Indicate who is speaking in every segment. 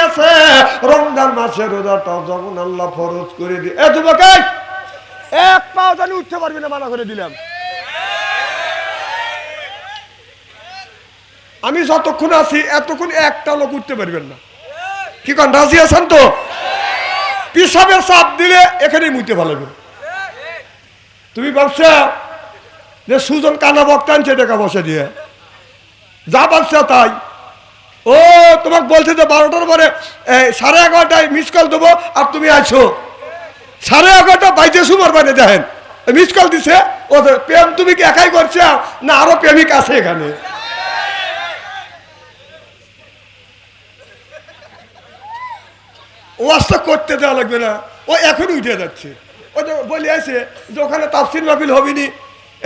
Speaker 1: দিয়েছে রমজান মাসে রোজাটা যখন আল্লাহ ফরজ করে দিয়ে এ যুবক এক পাও জানি উঠতে পারবি না, মানা করে দিলাম। আমি যতক্ষণ আছি, এতক্ষণ একটা লোক উঠতে পারবেন না। কি কন, রাজি আছেন তো? পিসাবের চাপ দিলে এখানেই মুইতে ভালো। তুমি ভাবছ যে সুজন কানা বক্তা আনছে, টাকা বসে দিয়ে। যা ভাবছ তাই। ও, তোমাকে বলছে যে বারোটার পরে সাড়ে এগারোটায় মিস কল দেবো আর তুমি আছো। সাড়ে এগারোটা বাইতে সুমার বাইরে দেখেন। মিস কল দিছে। ও প্রেম তুমি কি একাই করছ? না, আরও প্রেমিক আছে এখানে। ওয়াজটা করতে দেওয়া লাগবে না। ও এখন উঠে যাচ্ছে। ও তো বলে আছে যে ওখানে তাফসির মাহফিল হবিনি।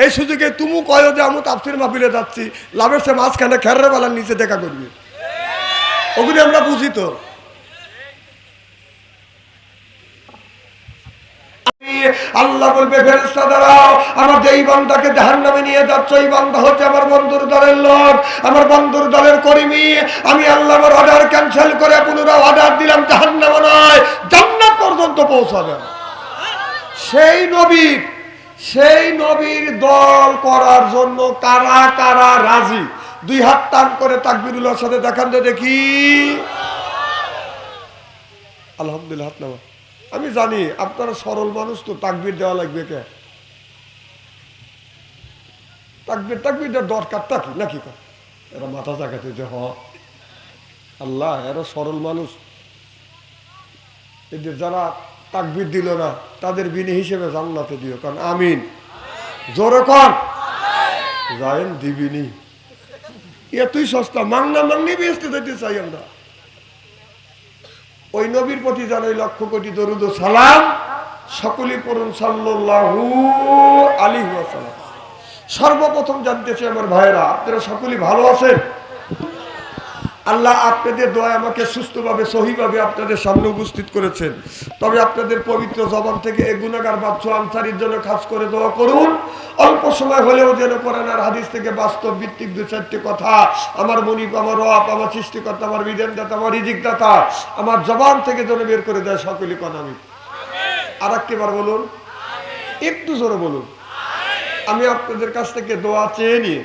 Speaker 1: এই সুযোগে তুমু কয় যে আমি তাফসির মাহফিলে যাচ্ছি। লাভের সে মাঝখানে খেরের বেলার নিচে দেখা করবি। ওগুলি আমরা বুঝি তো। আল্লাহ বলবে ফেরেস্তা দাঁড়াও, আমার যে বান্দাকে জাহান নামে নিয়ে যাচ্ছ, এই বান্দা হচ্ছে আমার বন্ধুর দলের লোক, আমার বন্ধুর দলের কর্মী। আমি আল্লাহ আমার অর্ডার ক্যান্সেল করে পুনরায় অর্ডার দিলাম জাহান নামে নয়, জান্নাত পর্যন্ত পৌঁছাবে। সেই নবীর সেই নবীর দল করার জন্য কারা কারা রাজি? দুই হাত টান করে তাকবিরুল্লাহর সাথে দেখান তো দেখি। আলহামদুলিল্লাহ হাত নামা আমি জানি আপনারা সরল মানুষ তো তাকবির দেওয়া লাগবে কে? তাকবির তাকবির দেওয়ার দরকারটা কি? নাকি এরা মাথা জাগাতে যে হ। আল্লাহ এরা সরল মানুষ। এদের যারা তাকবির দিল না তাদের বিনে হিসেবে জান্নাতে দিও। কারণ আমিন। জোরে কর যায়েন দিবিনি। এতই সস্তা, মাংনা মাংনি বেসতে যেতে চাই আমরা। ওই নবীর প্রতি জানাই লক্ষ কোটি দরুদ সালাম সকলে পড়ুন সাল্লু আলী সর্বপ্রথম জানতে চাই আমার ভাইরা আপনারা সকলেই ভালো আছেন? আল্লাহ আপনাদের দোয়া আমাকে সুস্থভাবে সহিভাবে আপনাদের সামনে উপস্থিত করেছেন। তবে আপনাদের পবিত্র জবান থেকে এ গুণাগার বাচ্চা আনসারির জন্য খাস করে দোয়া করুন। অল্প সময় হলেও যেন কোরআন আর হাদিস থেকে বাস্তব ভিত্তিক দু চারটি কথা আমার মনিপ আমার রপ আমার সৃষ্টিকর্তা আমার বিধানদাতা আমার রিজিকদাতা আমার জবান থেকে যেন বের করে দেয় সকলে কথা আমি। আর একটিবার বলুন। একটু জোরে বলুন। আমি আপনাদের কাছ থেকে দোয়া চেয়ে নিয়ে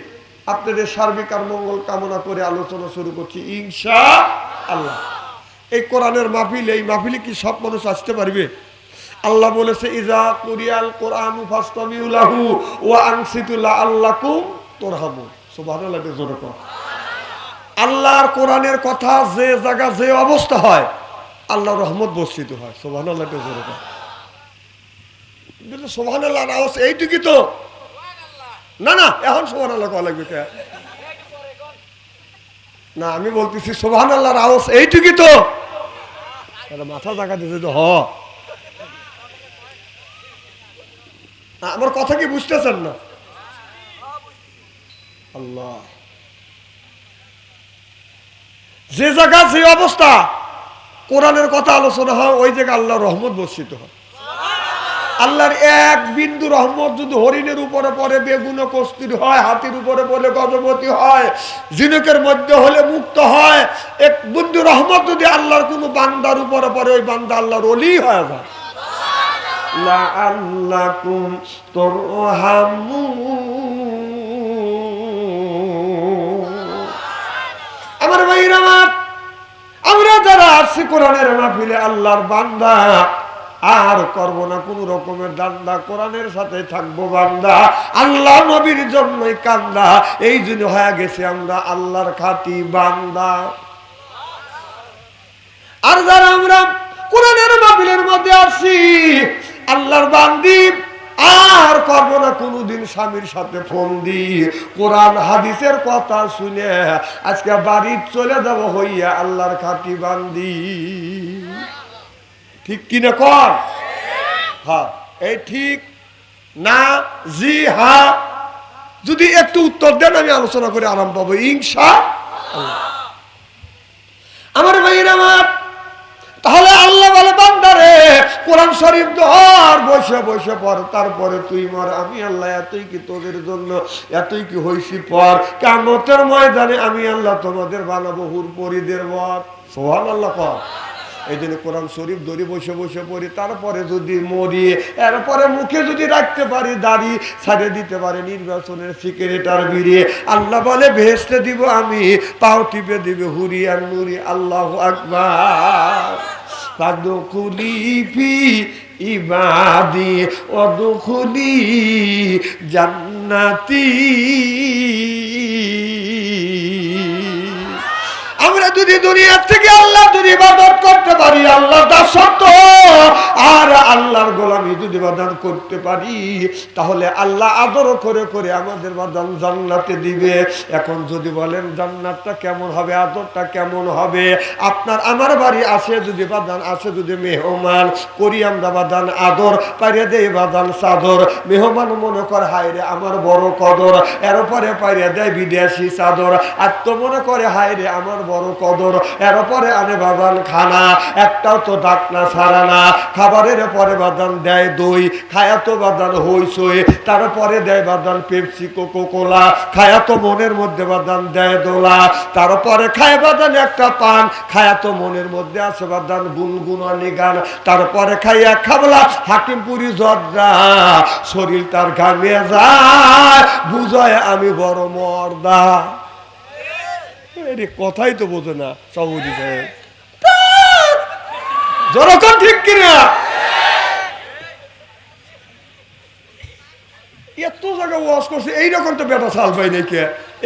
Speaker 1: আপনাদের সার্বিক আর মঙ্গল কামনা করে আলোচনা শুরু করছি, ইনশা আল্লাহ। এই কোরআনের মাহফিল, এই মাহফিলে কি সব মানুষ আসতে পারবে? আল্লাহ বলেছে, ইজা কুরিয়াল কোরআন ফাস্তামিউলাহু ওয়া আনসিতুল্লাহ আল্লাকুম তোরহামু সুবহানাল্লাহ জোরে কর আল্লাহর কোরআনের কথা যে জায়গা, যে অবস্থা হয় আল্লাহ রহমত বর্ষিত হয়। সুবহানাল্লাহ জোরে কর সোহানাল্লাহ আওয়াজ এইটুকুই তো। না না। এখন সোহান আল্লাহ কয়া লাগবে কে? না, আমি বলতেছি সোহান আল্লাহর আওয়াজ এইটুকুই তো। মাথা জায়গা দিতে তো হ। আমার কথা কি বুঝতেছেন না? আল্লাহ। যে জায়গা যে অবস্থা, কোরআনের কথা আলোচনা হয়, ওই জায়গায় আল্লাহ রহমত বর্ষিত হয়। আল্লাহর এক বিন্দু রহমত যদি হরিণের উপরে পড়ে, বেগুন কস্তুর হয়, হাতির উপরে পড়লে গজপতি হয় জিনুকের মধ্যে হলে মুক্ত হয়, এক বিন্দু রহমত যদি আল্লাহর কোনো বান্দার উপরে পড়ে, ওই বান্দা আল্লাহর অলি হয়ে যায়। আমার ভাইরা আমার যারা আসছি কোরআনের মাহফিলে, আল্লাহর বান্দা আর করব না, কোন রকমের দান্দা, কোরআনের সাথে থাকব বান্দা। আল্লাহ নবীর জন্যই কান্দা। এই জন্য হয়ে গেছে আমরা আল্লাহর খাতি বান্দা। আর যারা আমরা কোরআনের মাহফিলের মধ্যে আসছি আল্লাহর বান্দি, আর করব না, কোনোদিন স্বামীর সাথে ফোন দি। কোরআন, হাদিসের কথা শুনে আজকে বাড়ি চলে যাব হইয়া আল্লাহর খাতি বান্দি। ঠিক কিনা কর? হ্যাঁ এই ঠিক না, জি হ্যাঁ যদি একটু উত্তর দেন, আমি আলোচনা করে আরাম পাবো আল্লাহ। আমার ভাইয়ের আমার, তাহলে আল্লাহ বলে বান্দারে কোরআন শরীফ ধর, বসে বসে পর, তারপরে তুই মর। আমি আল্লাহ, এতই কি তোদের জন্য, এতই কি হইছি পর? কামতের ময়দানে আমি আল্লাহ তোমাদের বানাবো হুর পরিদের বর। সোহান আল্লাহ কর। এই জন্য কোরআন শরীফ ধরে বসে বসে পড়ি। তারপরে যদি মরি, এরপরে মুখে যদি রাখতে পারি, দাড়ি ছাড়ে দিতে পারে, নির্বাচনের সিক্রেটার বিড়িয়ে আল্লাহ বলে, ভেসতে দিব আমি, পাও টিপে দিবে হুরিয়ান নুরি, আল্লাহ আকবার। ফাদুকুলি ফি ইবাদি অদুকুলি জান্নাতি। যদি দুনিয়ার থেকে আল্লাহ যদি ইবাদত করতে পারি আল্লাহ দাসত্ব। আল্লাহর গোলামি যদি বাদান করতে পারি, তাহলে আল্লাহ আদর করে করে আমাদের বাদান জান্নাতে দিবে। এখন যদি বলেন, জান্নাতটা কেমন হবে? আদরটা কেমন হবে? আপনার আমার বাড়ি আসে যদি বাদান আসে যদি মেহমান, করি আমরা বাদান আদর, পাইরে দেয় বাদান চাদর। মেহমান মনে কর হায়রে আমার বড় কদর। এরপরে পাইরে দেয় বিদেশি চাদর। আর তো মনে করে হায়রে আমার বড় কদর। এরপরে আনে বাদান খানা একটাও তো ডাকনা সারা না। খাবারের পরে বাদান দেয় দই, খায়া তো বাদান হইসই তারপরে দেয় বাদান পেপসি কোকো কোলা খায়া মনের মধ্যে বাদান দেয় দোলা। তারপরে খায় বাদান একটা পান, খায়া তো মনের মধ্যে আছে বাদান গুনগুনানি গান তারপরে খাইয়া খাবলা হাকিমপুরি জর্দা। শরীর তার ঘামে যায়, বুঝায় আমি বড় মর্দা। এরে কথাই তো বোঝে না সবুজি সাহেব। জনগণ ঠিক কিনা? ওয়াশ করছে, এইরকম তো বেটা সাল পাই নাকি?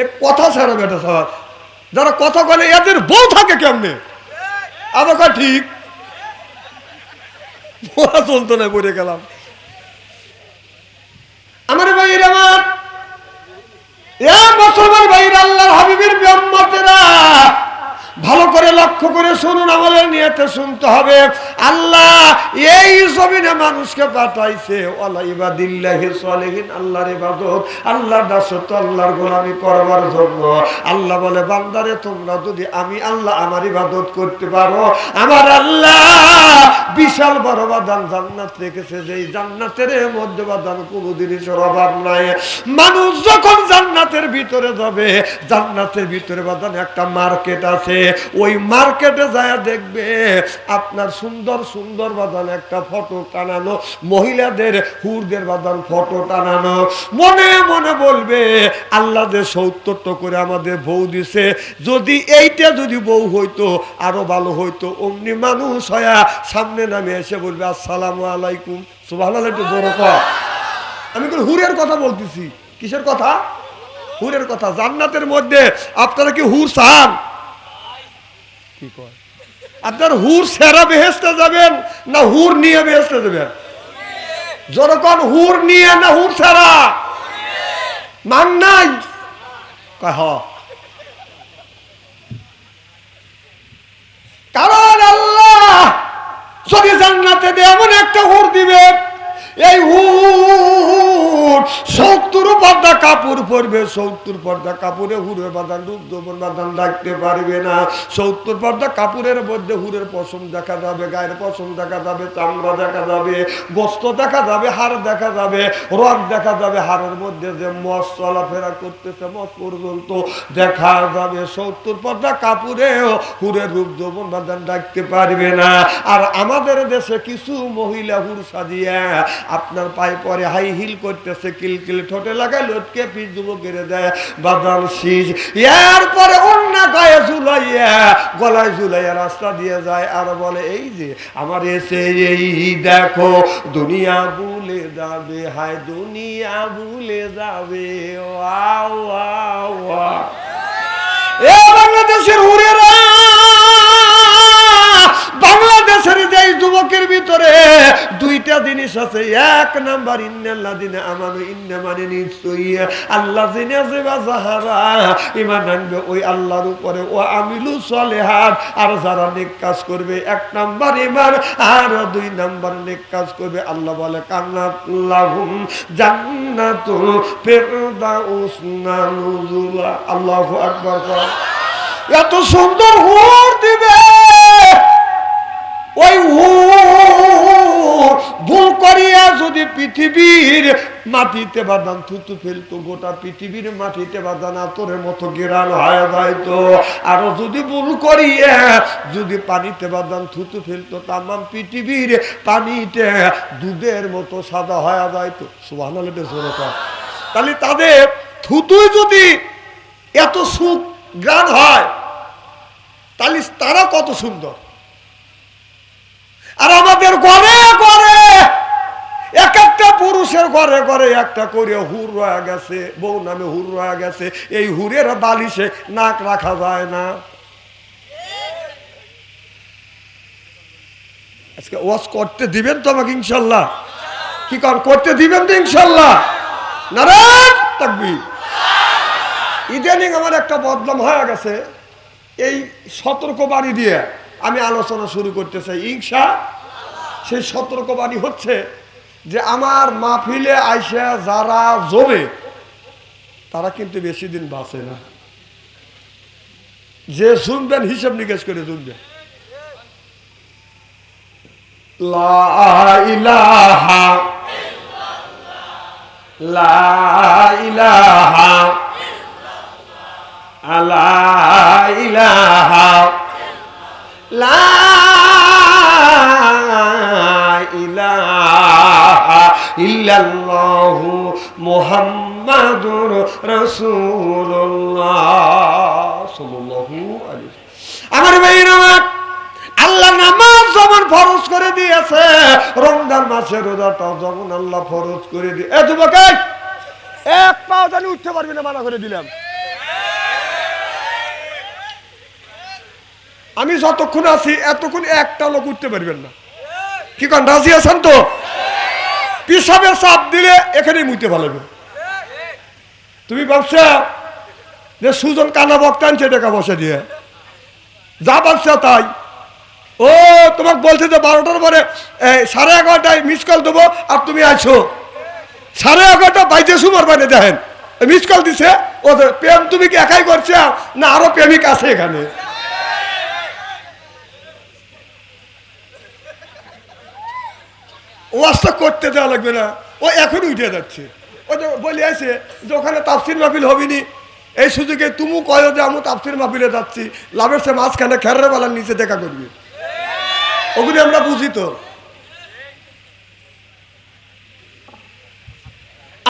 Speaker 1: এ কথা ছাড়া বেটা সাল। যারা কথা বলে এদের বউ থাকে কেমনে? আমাকে ঠিক? চলতো না পড়ে গেলাম। আমার ভাইয়ের আমার, এ মুসলমান ভাইয়ের আল্লাহর হাবিবের ব্রহ্মতেরা ভালো করে লক্ষ্য করে শুনুন আমাদের নিয়েতে শুনতে হবে। আল্লাহ এই জমিনে মানুষকে পাঠাইছে আল্লাহর ইবাদত, আল্লাহর দাসত্ব, আল্লাহর গোলামি করবার জন্য। আল্লাহ বলে, বান্দারে, তোমরা যদি আমি আল্লাহ আমার ইবাদত করতে পারো, আমার আল্লাহ বিশাল বড় বাদান জান্নাত রেখেছে যে জান্নাতের মধ্যে বাদান কোনো জিনিসের অভাব নাই। মানুষ যখন জান্নাতের ভিতরে যাবে, জান্নাতের ভিতরে বাদান একটা মার্কেট আছে ওই মার্কেটে যায় দেখবে আপনার সুন্দর সুন্দর বাদান একটা ফটো টানানো, মহিলাদের, হুরদের বাদান ফটো টানানো। মনে মনে বলবে, আল্লাহ যে সত্তরটা করে আমাদের বউ দিছে, যদি এইটা যদি বউ হইতো, আরও ভালো হইতো। অমনি মানুষ হয়া সামনে নামে এসে বলবে, আসসালামু আলাইকুম। সুবাহ একটু কর। আমি কোনো হুরের কথা বলতেছি। কিসের কথা? হুরের কথা। জান্নাতের মধ্যে আপনারা কি হুর চান কি কয়? আপনার হুর সেরা বেহেস্তে যাবেন, না হুর নিয়ে বেহেস্তে যাবেন? যখন হুর নিয়ে, না হুর সেরা। মান নাই। কয়, হ। কারণ আল্লাহ যদি জান্নাতে এমন একটা হুর দিবে, এই হুর সত্তর পর্দা কাপড় পরবে, সত্তর পর্দা কাপড়ে হুরের বাদান রূপ দমন বাদান রাখতে পারবে না। সত্তর পর্দা কাপড়ের মধ্যে হুরের পশম দেখা যাবে, গায়ের পশম দেখা যাবে, চামড়া দেখা যাবে, গোস্ত দেখা যাবে, হাড় দেখা যাবে রক দেখা যাবে, হাড়ের মধ্যে যে মস চলাফেরা করতেছে, মস পর্যন্ত দেখা যাবে। সত্তর পর্দা কাপড়েও হুরের রূপ যৌবন বাদান ডাকতে পারবে না। আর আমাদের দেশে কিছু মহিলা হুর সাজিয়া আপনার পায়ে পরে হাই হিল করতেছে, কিলকিল, ঠোঁটে লাগায় লটকে পিস দেয়, বাদাম শীষ। এরপরে অন্য গায়ে ঝুলাইয়া, গলায় ঝুলাইয়া রাস্তা দিয়ে যায় আর বলে, এই যে আমার এসে এই দেখো, দুনিয়া ভুলে যাবে, হায় দুনিয়া ভুলে যাবে ওয়া ওয়া বাংলাদেশের হুরেরা যুবকের ভিতরে দুইটা জিনিস আছে। এক নাম্বার ইন্নাল্লাহ দিনে আমানু, ইন্না মানে নিশ্চয়ই আল্লাহ দিনে আছে বা যাহারা ইমান আনবে ওই আল্লাহর উপরে। ও আমিলু সলেহাত, আর যারা নেক কাজ করবে, এক নাম্বার ইমান আর দুই নাম্বার নেক কাজ করবে, আল্লাহ বলে কান্নাত লাহুম জান্নাতুল ফিরদাউস নুজুলা। আল্লাহু আকবার। এত সুন্দর হুর দিবে। ওই ভুল করিয়া যদি পৃথিবীর মাটিতে বাদান থুতু ফেলতো, গোটা পৃথিবীর মাটিতে বাদান আতরের মতো গেরান হয়ে যাইতো। আরও যদি ভুল করিয়া যদি পানিতে বাদান থুতু ফেলতো, তামাম পৃথিবীর পানিতে দুধের মতো সাদা হয়ে যাইতো। সুবাহ তাহলে তাদের থুতুই যদি এত সুখ গ্রাণ হয়, তাহলে তারা কত সুন্দর? আর আমাদের ঘরে ঘরে। এক একটা পুরুষের ঘরে ঘরে একটা করে হুর রয়ে গেছে, বউ নামে হুর রয়ে গেছে। এই হুরের বালিশে নাক রাখা যায় না। আজকে ওয়াজ করতে দিবেন তো আমাকে, ইনশাল্লাহ? কি কর, করতে দিবেন তো ইনশাল্লাহ? নারায়ণ তাকবি ইদানিং আমার একটা বদনাম হয়ে গেছে, এই সতর্ক বাণী দিয়ে। আমি আলোচনা শুরু করতে চাই। ইংসা সেই সতর্ক বাণী হচ্ছে যে আমার মাহফিলে আইসা যারা জমে, তারা কিন্তু বেশি দিন বাঁচে না। যে শুনবেন হিসাব নিকেশ করে শুনবেন লা ইলাহা লা ইলাহা আলা ইলাহা লা ইলাহা ইল্লাল্লাহু আমার ভাইরা আল্লাহ নামাজ যেমন ফরজ করে দিয়েছে, রমজান মাসে রোজাটা যেমন আল্লাহ ফরজ করে দিয়ে এ যুবক এক পাও জানি উঠতে পারবি না, মানা করে দিলাম। আমি যতক্ষণ আছি, এতক্ষণ একটা লোক উঠতে পারবেন না। কি কন, রাজি আছেন তো? পিসাবে চাপ দিলে এখানেই মুইতে ভালো। তুমি ভাবছ যে সুজন কানা বক্তা আনছে টাকা বসে দিয়ে? যা ভাবছ তাই। ও, তোমাকে বলছে যে বারোটার পরে সাড়ে এগারোটায় মিস কল দেবো আর তুমি আছো সাড়ে এগারোটা বাইতে সুমার বাইরে দেখেন। মিস কল দিছে। ও প্রেম তুমি কি একাই করছ? না, আরও প্রেমিক আছে এখানে। ওয়াজটা করতে দেওয়া লাগবে না। ও এখন উঠে যাচ্ছে। ও যে বলে আছে যে ওখানে তাফসির মাহফিল হবিনি, এই সুযোগে তুমু কয় যে আমি তাফসির মাহফিলে যাচ্ছি। লাভের সে মাঝখানে খেরের বেলার নিচে দেখা করবি। ওগুলি আমরা বুঝি তো।